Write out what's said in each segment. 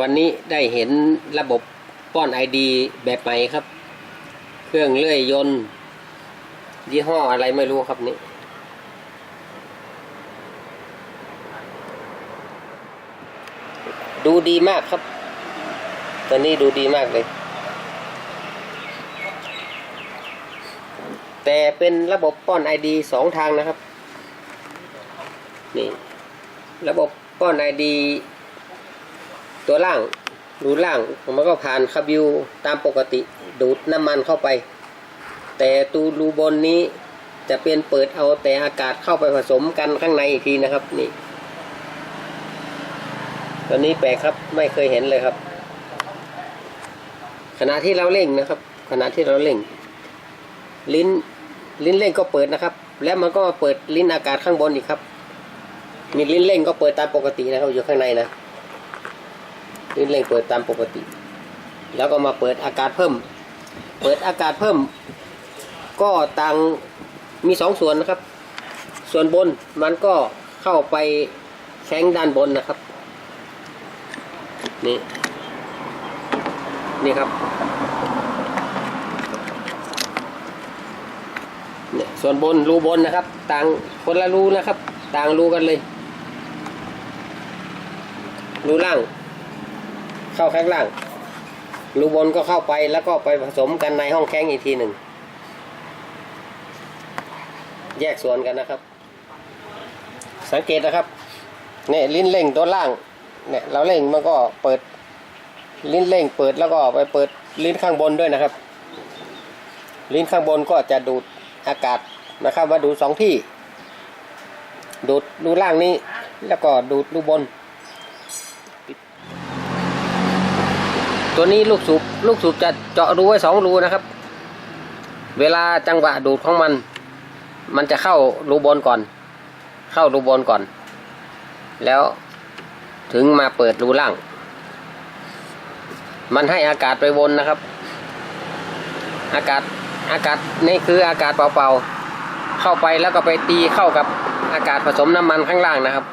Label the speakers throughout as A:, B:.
A: วันนี้ได้เห็นระบบป้อนไอดีแบบใหม่ครับ เครื่องเลื่อยยนต์ ยี่ห้ออะไรไม่รู้ครับนี่ดูดีมากครับ ตัวนี้ดูดีมากเลย แต่เป็นระบบป้อนไอดีสองทางนะครับ นี่ ระบบป้อนไอดี ตัวล่างรูล่างมันก็ผ่านคาบิวตามปกติดูดน้ำมันเข้าไป แต่ตูรูบนนี้จะเป็นเปิดเอาแต่อากาศเข้าไปผสมกันข้างในอีกทีนะครับนี่ตัวนี้แปลกครับไม่เคยเห็นเลยครับ ขณะที่เราเร่งนะครับ ขณะที่เราเร่ง ลิ้นลิ้นเร่งก็เปิดนะครับ แล้วมันก็เปิดลิ้นอากาศข้างบนอีกครับมีลิ้นเร่งก็เปิดตามปกตินะครับอยู่ข้างในนะ ลิ้นเร่งเปิดตามปกติ แล้วก็มาเปิดอากาศเพิ่ม เปิดอากาศเพิ่ม ก็ต่างมีสองส่วนนะครับ ส่วนบนมันก็เข้าไปแข้งด้านบนนะครับ นี่ นี่ครับเนี่ยส่วนบนรูบนนะครับ ต่างคนละรูนะครับ ต่างรูกันเลย รูล่าง เข้าข้างล่างรูบนก็เข้าไปแล้วก็ไปผสมกันในห้องแข้งอีกทีหนึ่ง แยกส่วนกันนะครับ สังเกตนะครับเนี่ยลิ้นเร่งตัวล่างเนี่ยเราเร่งมันก็เปิดลิ้นเร่งเปิดแล้วก็ไปเปิดลิ้นข้างบนด้วยนะครับ ลิ้นข้างบนก็จะดูดอากาศนะครับมาดูดสองที่ ดูดรูล่างนี้ แล้วก็ดูดรูบน ตัวนี้ลูกสูบลูกสูบจะเจาะรูไว้สองรูนะครับ เวลาจังหวะดูดของมัน มันจะเข้ารูบนก่อน เข้ารูบนก่อน แล้วถึงมาเปิดรูล่าง มันให้อากาศไปวนนะครับ อากาศอากาศนี่คืออากาศเปล่าๆ เข้าไปแล้วก็ไปตีเข้ากับอากาศผสมน้ำมันข้างล่างนะครับ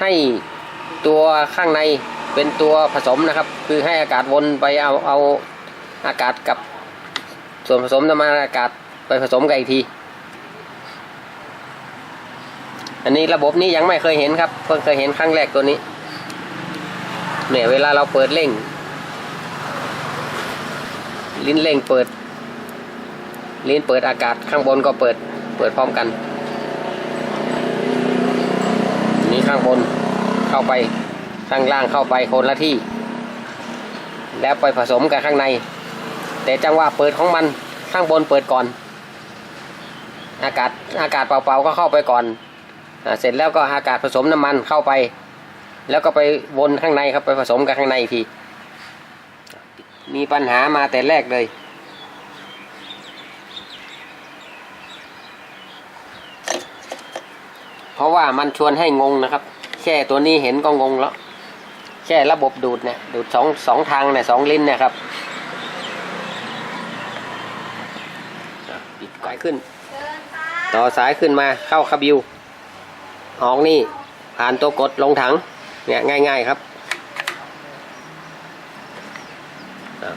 A: ให้ ตัวข้างในเป็นตัวผสมนะครับ คือให้อากาศวนไปเอาเอาอากาศกับส่วนผสมน้ำมันอากาศไปผสมกันอีกที อันนี้ระบบนี้ยังไม่เคยเห็นครับ เพิ่งเคยเห็นครั้งแรกตัวนี้ เนี่ยเวลาเราเปิดเร่ง ลิ้นเร่งเปิด ลิ้นเปิดอากาศข้างบนก็เปิด เปิดพร้อมกัน นี่ข้างบน เข้าไปข้างล่างเข้าไปคนละที่ แล้วไปผสมกับข้างใน แต่จังหวะเปิดของมันข้างบนเปิดก่อน อากาศอากาศเปล่าๆก็เข้าไปก่อนอเสร็จแล้วก็อากาศผสมน้ำมันเข้าไป แล้วก็ไปวนข้างในครับไปผสมกับข้างในอีกทีมีปัญหามาแต่แรกเลย เพราะว่ามันชวนให้งงนะครับ ค่ตัวนี้เห็นก็งงแล้ว แค่ระบบดูดเนี่ยดูดสองสองทางเนี่ยสองลิ้นเนี่ยครับปิดสายขึ้น ต่อสายขึ้นมาเข้าคาบิวออกนี่ผ่านตัวกดลงถังเนี่ยง่าย ๆ ครับอะ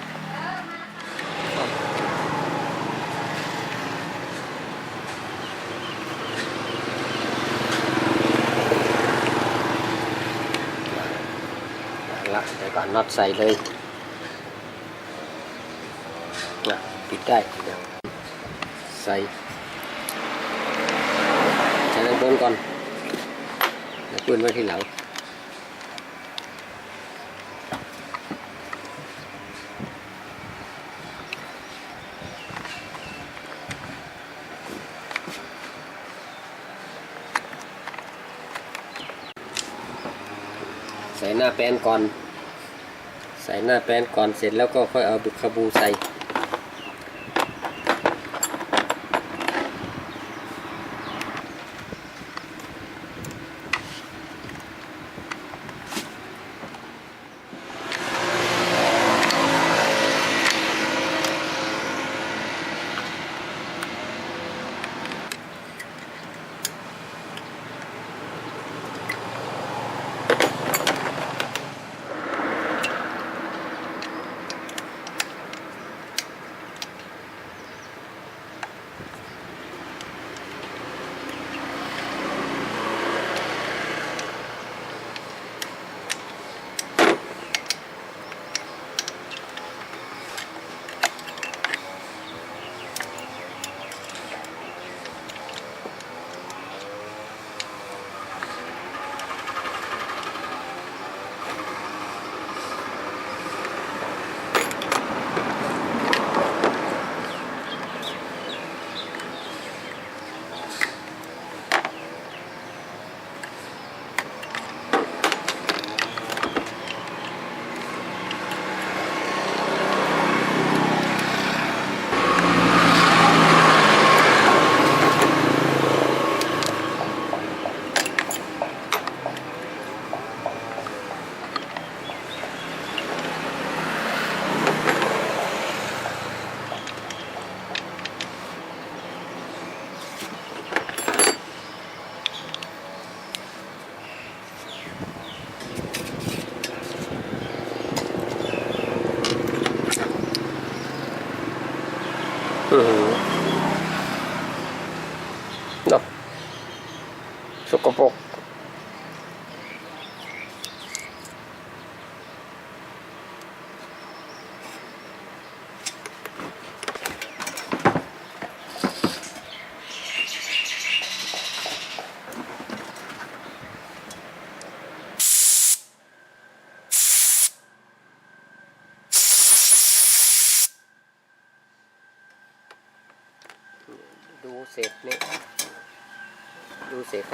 A: เอาละเดี๋ยว ก่อนน็อตใส่เลยอะปิดได้เดี๋ยวใส่ใส่ด้านบนก่อนแล้วปืนไว้ที่หลังใส่หน้าแปนก่อน ใส่หน้าแป้นก่อนเสร็จแล้วก็ค่อยเอาบุกคาบูใส่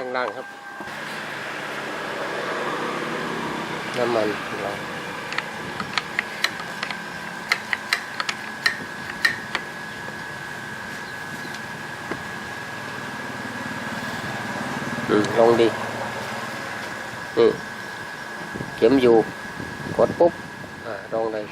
A: ข้างล่างครับ น้ำมันเราอืมลงดีนี่เข็มอยู่ กดปุ๊บอ่าลงเลย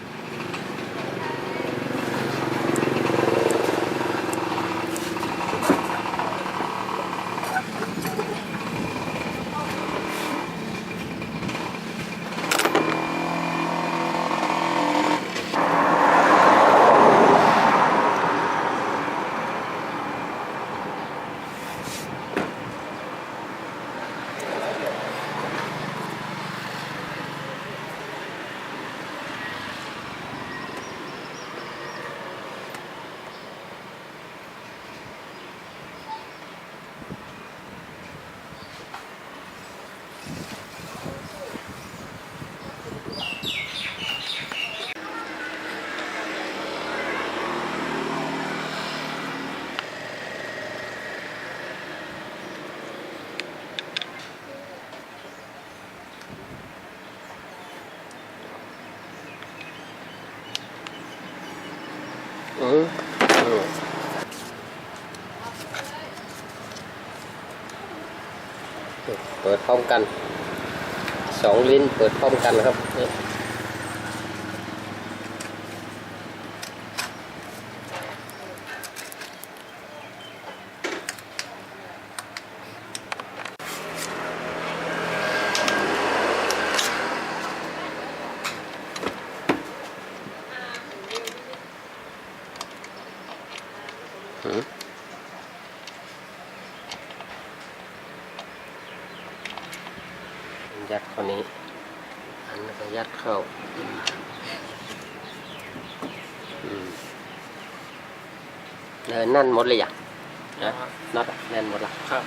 A: อืมอืมเปิดพร้อมกันสองลิ้นเปิดพร้อมกันนะครับนี่อืมยัดเข้านี้ อันนี้ก็ยัดเข้าอืมเนินนั่นหมดเลยอะนะน็อตอะแน่นหมดละ
B: ครับ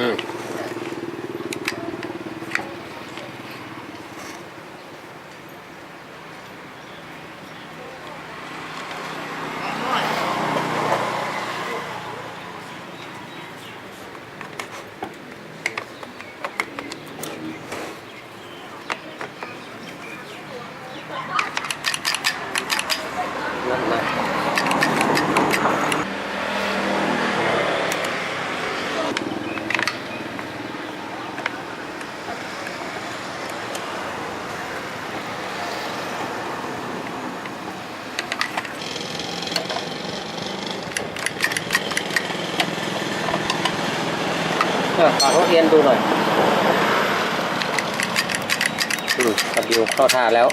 A: อื นักเรียนดูหน่อยอืมกระดิวเข้าท่าแล้ว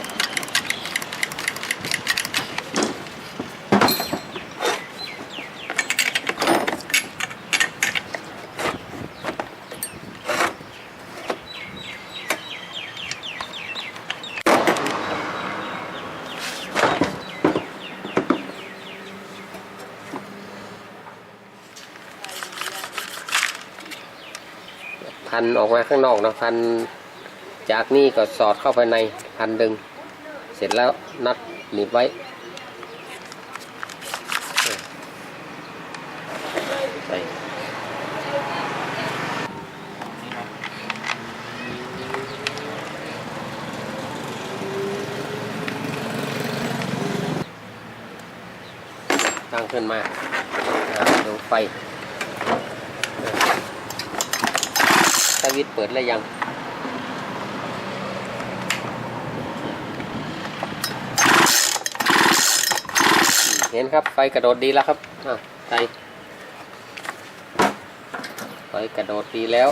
A: พันออกมาข้างนอกนะพันจากนี่ก็สอดเข้าไปในพันดึง เสร็จแล้วนัดหนีบไว้ไปตั้งขึ้นมาดูไฟ วิตช์เปิดแล้วยัง เห็นครับ ไฟกระโดดดีแล้วครับอะใส่ไฟกระโดดดีแล้ว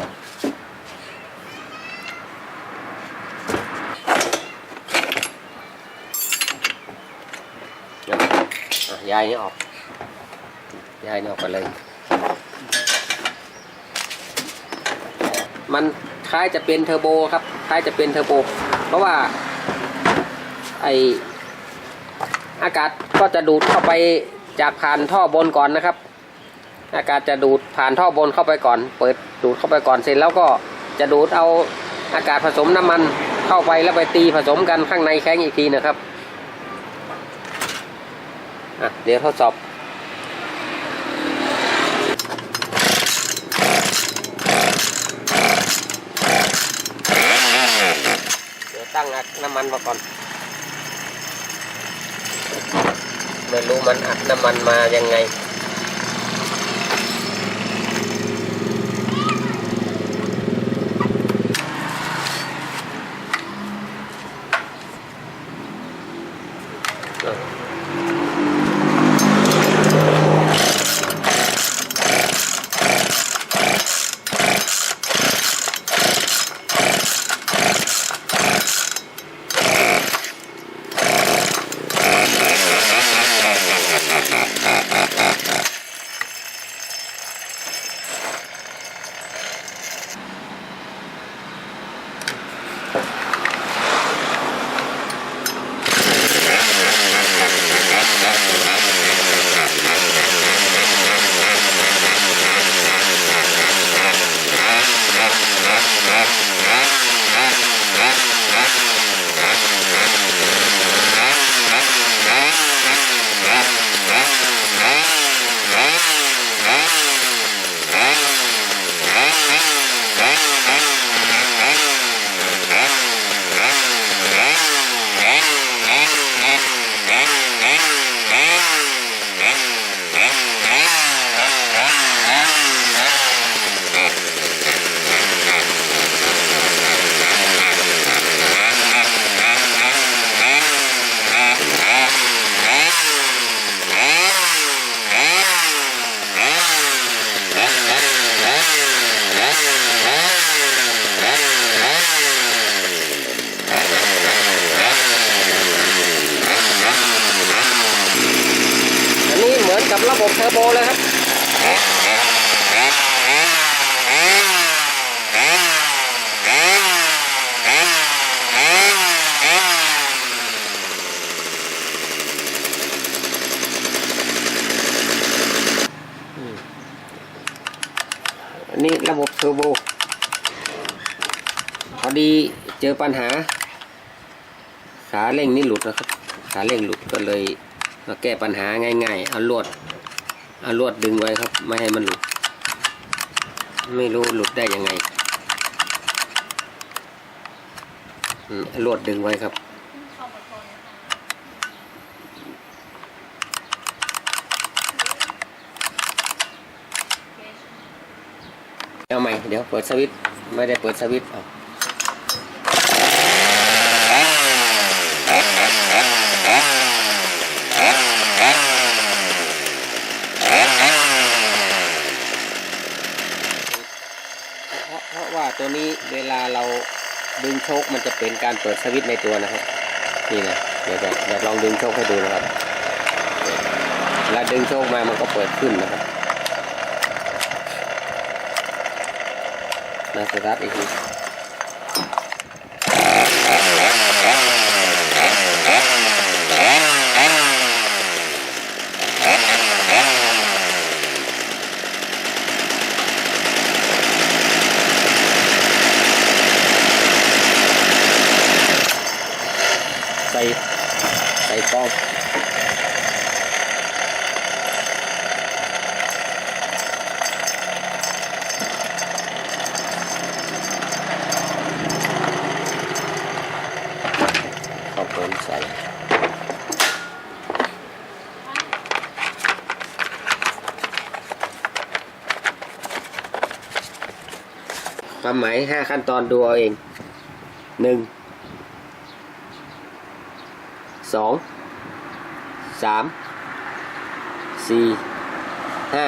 A: ย้ายนี่ออกย้ายนี่ออกไปเลย มันคล้ายจะเป็นเทอร์โบครับ คล้ายจะเป็นเทอร์โบ เพราะว่าไออากาศก็จะดูดเข้าไปจากผ่านท่อบนก่อนนะครับ อากาศจะดูดผ่านท่อบนเข้าไปก่อน เปิดดูดเข้าไปก่อนเสร็จแล้วก็จะดูดเอาอากาศผสมน้ำมันเข้าไปแล้วไปตีผสมกันข้างในแข้งอีกทีนะครับอะเดี๋ยวทดสอบ เดี๋ยวตั้ง อัดน้ำมันมาก่อน ไม่รู้มันอัดน้ำมันมายังไง นี้ระบบเทอร์โบพอดีเจอปัญหา ขาเร่งนี่หลุดนะครับ ขาเร่งหลุดก็เลยมาแก้ปัญหาง่ายๆเอาลวดเอาลวดดึงไว้ครับ ไม่ให้มันหลุด ไม่รู้หลุดได้ยังไงลวดดึงไว้ครับ เอาใหม่ เดี๋ยวเปิดสวิตช์ไม่ได้เปิดสวิตช์เพราะเพราะว่าตัวนี้เวลาเราดึงโชคมันจะเป็นการเปิดสวิตช์ในตัวนะครับ นี่นะเดี๋ยวจะเดี๋ยวลองดึงโชคให้ดูนะครับเวลาดึงโชคมามันก็เปิดขึ้นนะครับ นะสตาร์ทอีกทีใส่ใส่กล้อง ความหมห้าขั้นตอนดูเอาเองหนึ่งสองสามสี่ห้า